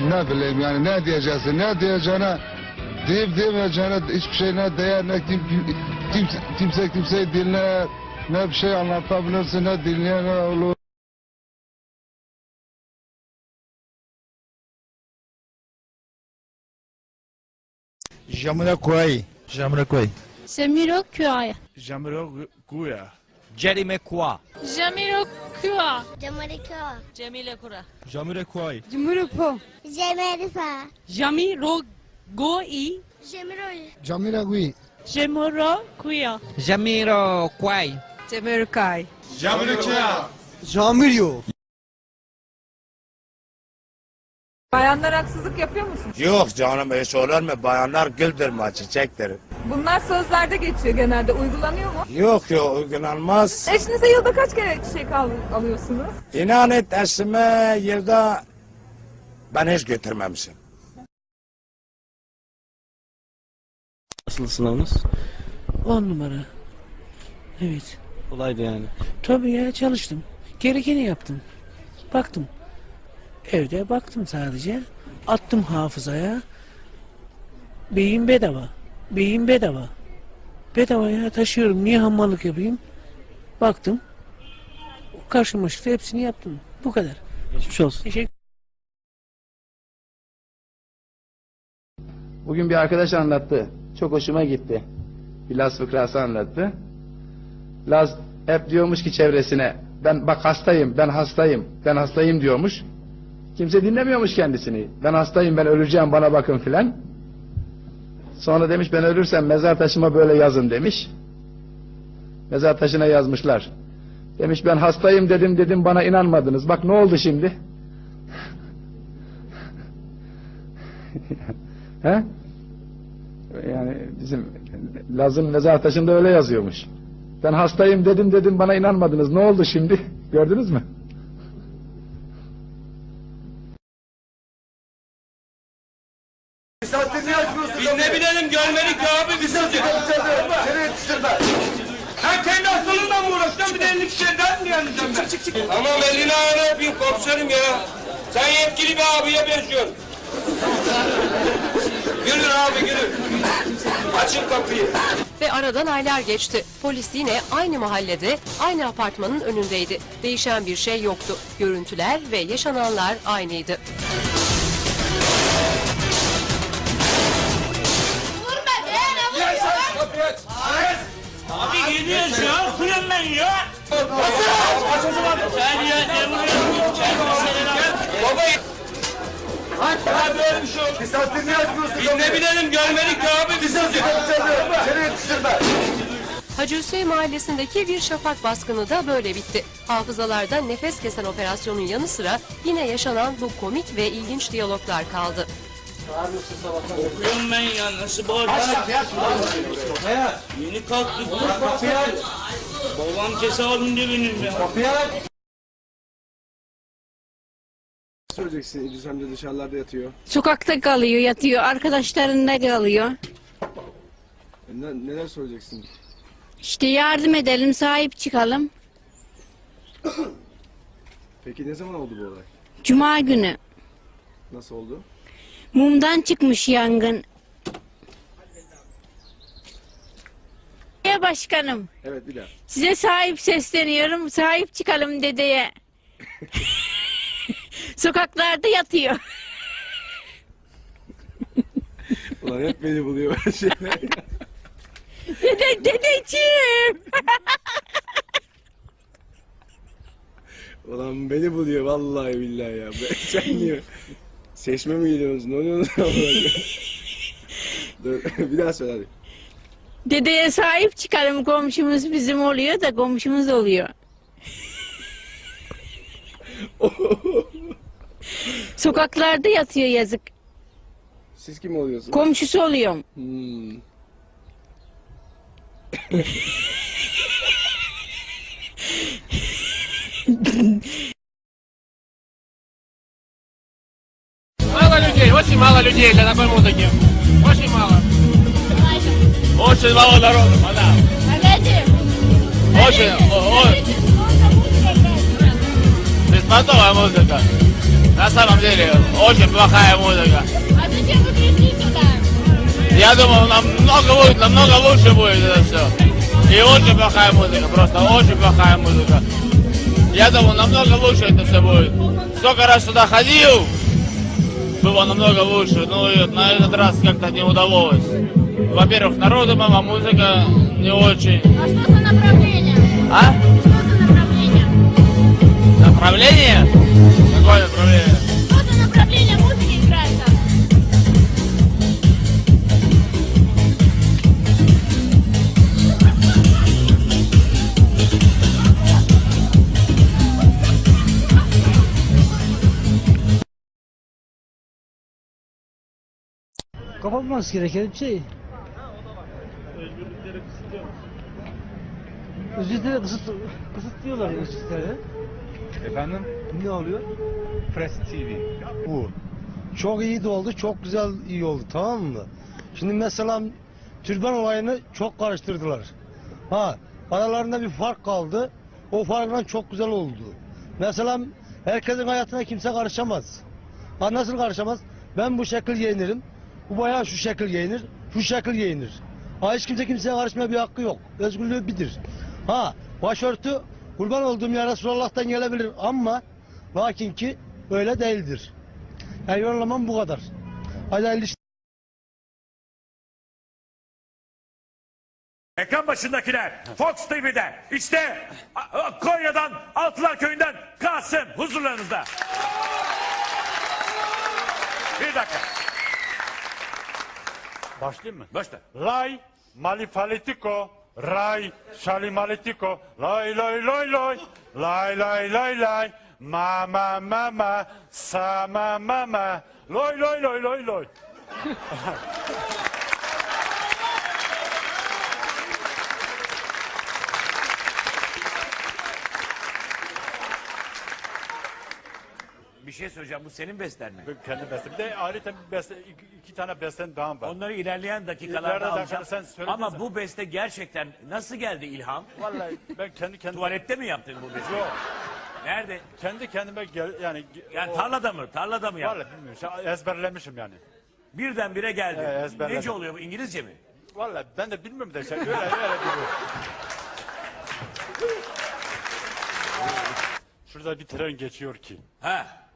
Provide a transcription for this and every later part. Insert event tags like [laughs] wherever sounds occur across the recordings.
ne bileyim yani ne diyeceksin ne diyeceğine deyip diyemeyeceğine hiçbir şey ne değer ne kim, kimse, kimse kimseyi dinler ne bir şey anlatabilirsin ne dinleyen olur. Jamiroquai. Jeremy Kwa. Jamiro Kwa. Jamiro Kwa. Jamiro Kura. Jamiro Kwai. Jamiro Po. Jamiro Fa. Jamiro Goi. Jamiro. Jamiro Gui. Kuya. Jamiro Kai. Bayanlar haksızlık yapıyor musun? Yok canım hiç olur mu? Bayanlar güldür mü çiçektir. Bunlar sözlerde geçiyor genelde. Uygulanıyor mu? Yok yok uygulanmaz. Eşinize yılda kaç kere çiçek al- alıyorsunuz? İnan et eşime yılda ben hiç götürmemişim. Nasıl sınavınız? 10 numara. Evet. Kolaydı yani. Tabii ya çalıştım. Gerekeni yaptım. Baktım. Evde baktım sadece. Attım hafızaya. Beyin bedava. Beyin bedava. Bedava ya taşıyorum. Niye hamallık yapayım? Baktım. Karşıma çıktı. Hepsini yaptım. Bu kadar. Geçmiş olsun. Teşekkür Bugün bir arkadaş anlattı. Çok hoşuma gitti. Bir Laz fıkrası anlattı. Laz hep diyormuş ki çevresine ben bak hastayım, ben hastayım, ben hastayım diyormuş. Kimse dinlemiyormuş kendisini. Ben hastayım, ben öleceğim, bana bakın filan. Sonra demiş ben ölürsem mezar taşıma böyle yazın demiş. Mezar taşına yazmışlar. Demiş ben hastayım dedim dedim bana inanmadınız. Bak ne oldu şimdi? [laughs] He? Yani bizim Laz'ın mezar taşında öyle yazıyormuş. Ben hastayım dedim dedim bana inanmadınız. Ne oldu şimdi? [laughs] Gördünüz mü? Biz ne bilelim görmedik ki abi biz sizi. Sen kendi hastalığından mı uğraşacaksın bir de elini kişiden mi yanacağım ben? Çık çık çık. Tamam elini ayağını öpeyim komiserim ya. Sen yetkili bir abiye benziyorsun. Gülür abi gülür. Açın kapıyı. Ve aradan aylar geçti. Polis yine aynı mahallede, aynı apartmanın önündeydi. Değişen bir şey yoktu. Görüntüler ve yaşananlar aynıydı. Abi gidiyoruz ya. Okuyun ben ya. Sen ya ne vuruyorsun? Baba. Aç. Ya böyle bir şey? Biz ne bilelim görmedik ki abi. Seni yetiştirme. Hacı Hüseyin mahallesindeki bir şafak baskını da böyle bitti. Hafızalarda nefes kesen operasyonun yanı sıra yine yaşanan bu komik ve ilginç diyaloglar kaldı. Okuyorum ben ya nasıl bağıracağım? Yeni kalktık. Babam cesaretim de benim ya. söyleyeceksin İdris amca dışarılarda yatıyor. Sokakta kalıyor, yatıyor. Arkadaşlarında kalıyor. E, Ne, neler söyleyeceksin? İşte yardım edelim, sahip çıkalım. Peki ne zaman oldu bu olay? Cuma günü Nasıl oldu? Mumdan çıkmış yangın. Ya başkanım, Evet bir daha. size sahip sesleniyorum. Sahip çıkalım dedeye. [laughs] Sokaklarda yatıyor. [laughs] Ulan hep beni buluyor böyle şeyler. [laughs] Dede, dedeciğim. Ulan beni buluyor vallahi billahi ya. Ben- Sen niye? Seçme mi geliyorsunuz? Ne oluyorsunuz? [laughs] Dur [laughs] bir daha söyle hadi. Dedeye sahip çıkalım. Komşumuz bizim oluyor da komşumuz oluyor. [laughs] Sokaklarda yatıyor yazık. Siz kim oluyorsunuz? Komşusu oluyorum. Hmm. Людей для такой музыки. Очень мало. Очень мало народу, да. Очень, о- о- беспонтовая музыка. На самом деле, очень плохая музыка. А зачем вы пришли сюда? Я думал, намного лучше, намного лучше будет это все. И очень плохая музыка, просто очень плохая музыка. Я думал, намного лучше это все будет. Сколько раз сюда ходил, было намного лучше. Ну и на этот раз как-то не удалось. Во-первых, народу мама, музыка не очень. А что за направление? А? Что за направление? Направление? Какое направление? Что за направление музыки Kapatması gereken bir şey. Özgürlükleri kısıt, kısıtlıyorlar özgürlükleri. Efendim? Ne oluyor? Press TV. bu. Çok iyi de oldu, çok güzel iyi oldu tamam mı? Şimdi mesela türban olayını çok karıştırdılar. Ha, aralarında bir fark kaldı. O farkla çok güzel oldu. Mesela herkesin hayatına kimse karışamaz. Ha nasıl karışamaz? Ben bu şekil giyinirim. Bu bayağı şu şekil giyinir. Şu şekil giyinir. Ha hiç kimse kimseye karışmaya bir hakkı yok. Özgürlüğü bilir. Ha başörtü kurban olduğum yer Resulullah'tan gelebilir ama lakin ki öyle değildir. Yani yorumlamam bu kadar. Hadi hayırlı. Ekran başındakiler Fox TV'de işte Konya'dan Altılar Köyü'nden Kasım huzurlarınızda. Bir dakika. Başlayayım mı? Başla. Lay malifalitiko ray şalimaletiko lay lay lay lay lay lay lay lay ma ma ma ma sa ma ma ma loy loy loy loy loy. [laughs] şey söyleyeceğim bu senin besten mi? Kendi bestem. Bir de ayrıca bir beste, iki, iki tane bestem daha var. Onları ilerleyen dakikalarda İleride alacağım. dakikada sen söyledin Ama sen. bu beste gerçekten nasıl geldi ilham? Vallahi ben kendi kendime... Tuvalette mi yaptın bu besteyi? Yok. Nerede? Kendi kendime gel, yani... Yani o- tarlada mı? Tarlada mı yaptın? Vallahi bilmiyorum. Şey, ezberlemişim yani. Birdenbire geldi. Ezberledim. Nece oluyor bu? İngilizce mi? Vallahi ben de bilmiyorum da şey öyle öyle biliyorum. [laughs] Şurada bir tren geçiyor ki. Ha.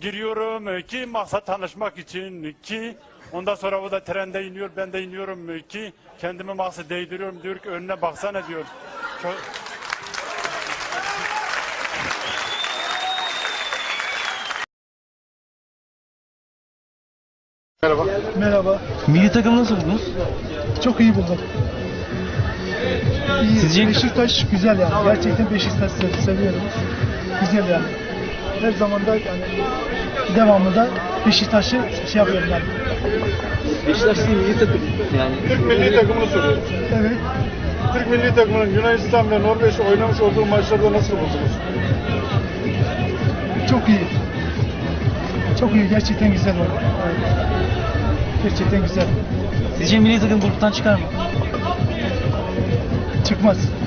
giriyorum ki maksat tanışmak için ki ondan sonra o da trende iniyor ben de iniyorum ki kendimi maksat değdiriyorum diyor ki önüne baksana diyor. Çok... Merhaba. Milli takım nasıl buldunuz? Çok iyi buldum. İyi. Sizce- Beşiktaş güzel yani. Gerçekten Beşiktaş sev- seviyorum. Güzel yani. Her zaman da yani devamında Beşiktaş'ı şey yapıyorum yani. Beşiktaş milli takım. Yani Türk milli takımını soruyorum. Evet. Türk milli takımının Yunanistan ve Norveç oynamış olduğu maçlarda nasıl buldunuz? Çok iyi. Çok iyi. Gerçekten güzel oldu. Evet. Gerçekten güzel. sizce milli takım gruptan çıkar mı? Çıkmaz.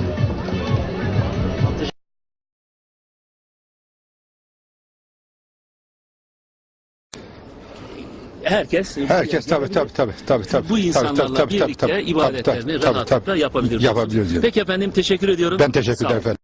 Herkes Herkes tabii tabii tabii tabii tabii. bu insanlarla tabii, tabii, birlikte tabii, ibadetlerini tabii, tabii, rahatlıkla tabii. yapabilir. Yapabiliyoruz yani. Peki efendim teşekkür ediyorum. Ben teşekkür ederim efendim.